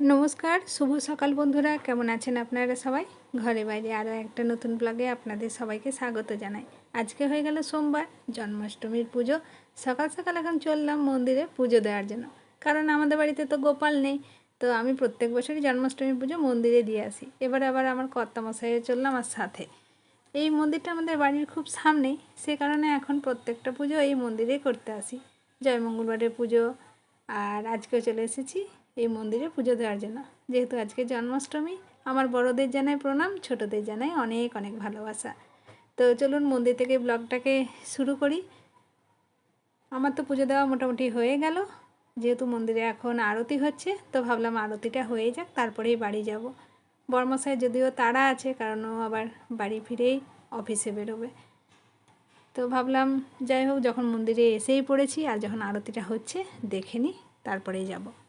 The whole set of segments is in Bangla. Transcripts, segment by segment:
নমস্কার, শুভ সকাল বন্ধুরা। কেমন আছেন আপনারা সবাই? ঘরে বাইরে আরও একটা নতুন ব্লগে আপনাদের সবাইকে স্বাগত জানাই। আজকে হয়ে গেল সোমবার, জন্মাষ্টমীর পুজো। সকাল সকাল এখন চললাম মন্দিরে পুজো দেওয়ার জন্য। কারণ আমাদের বাড়িতে তো গোপাল নেই, তো আমি প্রত্যেক বছরই জন্মাষ্টমীর পুজো মন্দিরে দিয়ে আসি। এবার আবার আমার কর্তামশাইয়ে চললাম আমার সাথে। এই মন্দিরটা আমাদের বাড়ির খুব সামনেই, সে কারণে এখন প্রত্যেকটা পুজো এই মন্দিরেই করতে আসি। জয় মঙ্গলবারের পুজো, আর আজকেও চলে এসেছি এই মন্দিরে পুজো দেওয়ার জন্য। যেহেতু আজকে জন্মাষ্টমী, আমার বড়দের জানাই প্রণাম, ছোটদের জানাই অনেক অনেক ভালোবাসা। তো চলুন মন্দির থেকে ব্লগটাকে শুরু করি। আমার তো পুজো দেওয়া মোটামুটি হয়ে গেল। যেহেতু মন্দিরে এখন আরতি হচ্ছে, তো ভাবলাম আরতিটা হয়ে যাক, তারপরেই বাড়ি যাব। বর্মশাই যদিও তারা আছে, কারণ ও আবার বাড়ি ফিরেই অফিসে বেরোবে। তো ভাবলাম, যাই হোক, যখন মন্দিরে এসেই পড়েছি আর যখন আরতিটা হচ্ছে, দেখে নিই, তারপরেই যাব।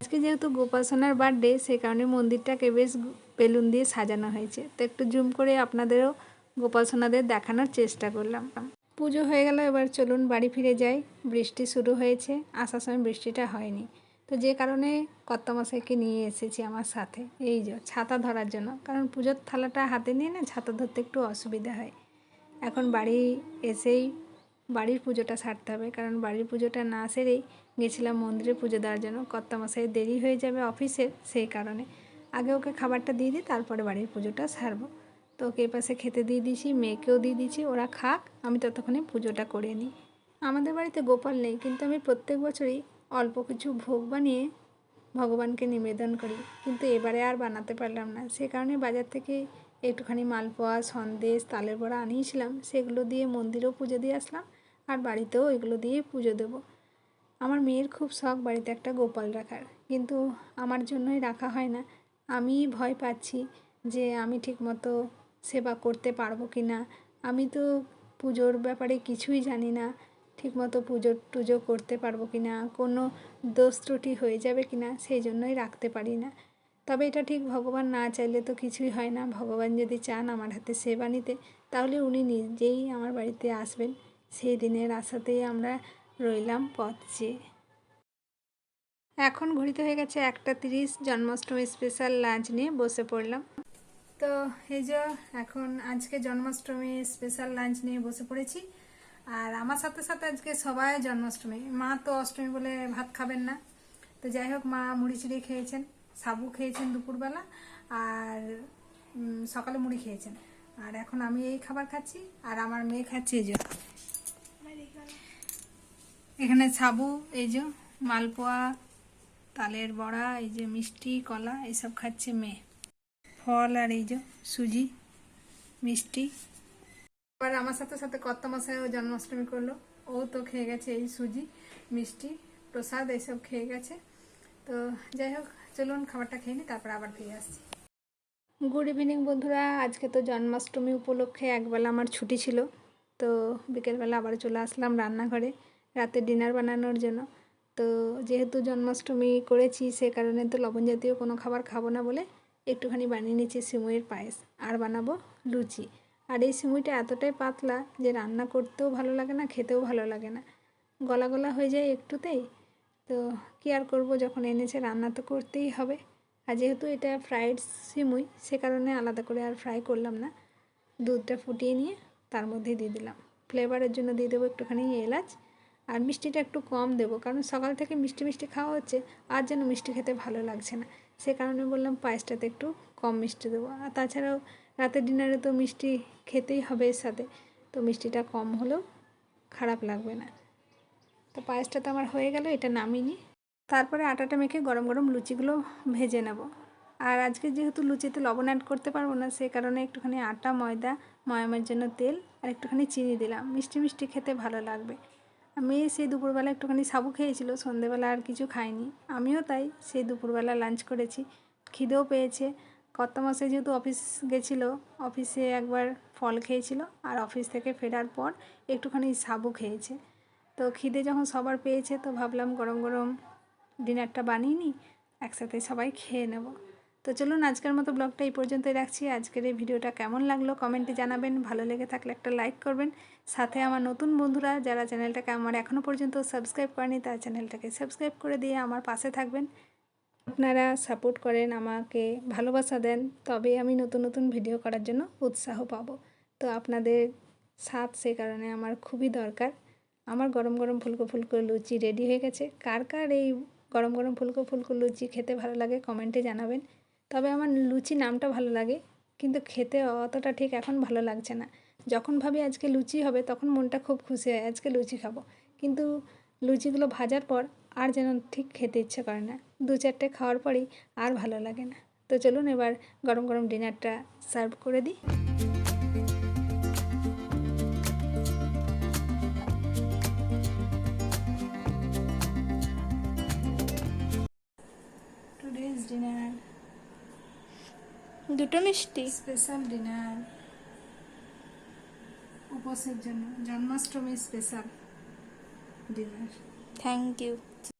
আজকে যেহেতু গোপাসনার বার্থডে সেই কারণে মন্দিরটাকে বেশ বেলুন দিয়ে সাজানো হয়েছে। তো একটু জুম করে আপনাদেরও গোপালসোনাদের দেখানোর চেষ্টা করলাম। পুজো হয়ে গেল, এবার চলুন বাড়ি ফিরে যাই। বৃষ্টি শুরু হয়েছে, আসার সময় বৃষ্টিটা হয়নি। তো যে কারণে কর্তামশাইকে নিয়ে এসেছি আমার সাথে। এই যে, ছাতা ধরার জন্য। কারণ পুজোর থালাটা হাতে নিয়ে না, ছাতা ধরতে একটু অসুবিধা হয়। এখন বাড়ি এসেই বাড়ির পুজোটা সারতে হবে। কারণ বাড়ির পুজোটা না সেরেই গেছিলাম মন্দিরে পুজো দেওয়ার জন্য। কর্তামশাই দেরি হয়ে যাবে অফিসের সেই কারণে। আগে ওকে খাবারটা দিয়ে দিই, তারপরে বাড়ির পুজোটা সারবো। তো ওকে পাশে খেতে দিয়ে দিয়েছি, মেয়েকেও দিয়ে দিয়েছি, ওরা খাক, আমি ততক্ষণে পুজোটা করে নিই। আমাদের বাড়িতে গোপাল নেই, কিন্তু আমি প্রত্যেক বছরই অল্প কিছু ভোগ বানিয়ে ভগবানকে নিবেদন করি। কিন্তু এবারে আর বানাতে পারলাম না। সে কারণে বাজার থেকে একটুখানি মালপোয়া, সন্দেশ, তালের বড়া আনিয়েছিলাম। সেগুলো দিয়ে মন্দিরেও পুজো দিয়ে আসলাম। আর বাড়িতেও এগুলো দিয়ে পুজো দেবো। আমার মেয়ের খুব শখ বাড়িতে একটা গোপাল রাখার। কিন্তু আমার জন্যই রাখা হয় না। আমি ভয় পাচ্ছি যে আমি ঠিকমতো সেবা করতে পারব কি না। আমি তো পুজোর ব্যাপারে কিছুই জানি না। ঠিকমতো পুজো টুজো করতে পারব কি না? কোনো দোষ ত্রুটি হয়ে যাবে কি না? সেই জন্যই রাখতে পারি না। তবে এটা ঠিক ভগবান না চাইলে তো কিছুই হয় না। ভগবান যদি চান আমার হাতে সেবা নিতে, তাহলে উনি নিজেই আমার বাড়িতে আসবেন। সেই দিনের আশাতেই আমরা রইলাম পথ। চেয়ে এখন ঘড়িতে হয়ে গেছে একটা তিরিশ, জন্মাষ্টমী স্পেশাল লাঞ্চ নিয়ে বসে পড়লাম। তো এই যে এখন আজকে জন্মাষ্টমী স্পেশাল লাঞ্চ নিয়ে বসে পড়েছি। আর আমার সাথে সাথে আজকে সবাই জন্মাষ্টমী। মা তো অষ্টমী বলে ভাত খাবেন না। তো যাই হোক, মা মুড়ি চুড়ি খেয়েছেন, সাবু খেয়েছেন দুপুরবেলা আর সকালে মুড়ি খেয়েছেন। আর এখন আমি এই খাবার খাচ্ছি আর আমার মেয়ে খাচ্ছে এই যে এখানে সাবু এই যে মালপোয়া, তালের বড়া, এই যে মিষ্টি, কলা এইসব খাচ্ছে মেয়ে। ফল আর এই যে সুজি, মিষ্টি। এবার আমার সাথে সাথে কর্তা মশাইও জন্মাষ্টমী করল। ও তো খেয়ে গেছে এই সুজি, মিষ্টি, প্রসাদ এইসব খেয়ে গেছে। তো যাই হোক, চলুন খাবারটা খেয়ে নিই, তারপর আবার ফিরে আসছি। গুড ইভিনিং বন্ধুরা, আজকে তো জন্মাষ্টমী উপলক্ষে একবেলা আমার ছুটি ছিল। তো বিকেলবেলা আবার চলে আসলাম রান্নাঘরে। রাতে ডিনার বানানোর জন্য। তো যেহেতু জন্মাষ্টমী করেছি, সে কারণে তো লবণ জাতীয় কোনো খাবার খাব না বলে একটুখানি বানিয়ে নিচ্ছি সিমুইয়ের পায়েস আর বানাবো লুচি। আর এই সিমুইটা এতটাই পাতলা যে রান্না করতেও ভালো লাগে না, খেতেও ভালো লাগে না। গলা গলা হয়ে যায় একটুতেই। তো কী আর করব, যখন এনেছে রান্না তো করতেই হবে। আর যেহেতু এটা ফ্রাইড সিমুই, সে কারণে আলাদা করে আর ফ্রাই করলাম না। দুধটা ফুটিয়ে নিয়ে তার মধ্যে দিয়ে দিলাম। ফ্লেভারের জন্য দিয়ে দেবো একটুখানি এলাচ আর মিষ্টিটা একটু কম দেবো। কারণ সকাল থেকে মিষ্টি মিষ্টি খাওয়া হচ্ছে, আর যেন মিষ্টি খেতে ভালো লাগছে না। সে কারণে বললাম পায়েসটাতে একটু কম মিষ্টি দেবো। আর তাছাড়াও রাতের ডিনারে তো মিষ্টি খেতেই হবে এর সাথে। তো মিষ্টিটা কম হলেও খারাপ লাগবে না। তো পায়েসটা তো আমার হয়ে গেল, এটা নামিনি তারপরে আটাটা মেখে গরম গরম লুচিগুলো ভেজে নেব। আর আজকে যেহেতু লুচিতে লবণ অ্যাড করতে পারব না, সে কারণে একটুখানি আটা, ময়দা, ময়ামের জন্য তেল আর একটুখানি চিনি দিলাম। মিষ্টি মিষ্টি খেতে ভালো লাগবে। আমি সেই দুপুরবেলা একটুখানি সাবু খেয়েছিল, সন্ধেবেলা আর কিছু খাইনি আমিও তাই সেই দুপুরবেলা লাঞ্চ করেছি। খিদেও পেয়েছে। কত মাসে যেহেতু অফিস গেছিল অফিসে একবার ফল খেয়েছিল আর অফিস থেকে ফেরার পর একটুখানি সাবু খেয়েছে। তো খিদে যখন সবার পেয়েছে, তো ভাবলাম গরম গরম ডিনারটা বানিয়ে নিই, একসাথে সবাই খেয়ে নেব। তো চলুন আজকের মতো ব্লগটা এই পর্যন্তই রাখছি। আজকের এই ভিডিওটা কেমন লাগল কমেন্টে জানাবেন, ভালো লেগে থাকলে একটা লাইক করবেন। সাথে আমার নতুন বন্ধুরা যারা চ্যানেলটাকে আমার এখনও পর্যন্ত সাবস্ক্রাইব করেনি, তার চ্যানেলটাকে সাবস্ক্রাইব করে দিয়ে আমার পাশে থাকবেন। আপনারা সাপোর্ট করেন, আমাকে ভালোবাসা দেন তবে আমি নতুন নতুন ভিডিও করার জন্য উৎসাহ পাবো। তো আপনাদের সাথ সে কারণে আমার খুবই দরকার। আমার গরম গরম ফুলকো ফুলকো লুচি রেডি হয়ে গেছে। কার কার এই গরম গরম ফুলকো ফুলকো লুচি খেতে ভালো লাগে কমেন্টে জানাবেন। তবে আমার লুচি নামটা ভালো লাগে, কিন্তু খেতে অতটা ঠিক এখন ভালো লাগছে না। যখন ভাবি আজকে লুচি হবে, তখন মনটা খুব খুশি হয়, আজকে লুচি খাব। কিন্তু লুচিগুলো ভাজার পর আর যেন ঠিক খেতে ইচ্ছে করে না। দু চারটে খাওয়ার পরেই আর ভালো লাগে না। তো চলুন এবার গরম গরম ডিনারটা সার্ভ করে দিই। দুটো মিষ্টি। Special dinner. উপোসের জন্য Janmashtami special dinner. Thank you.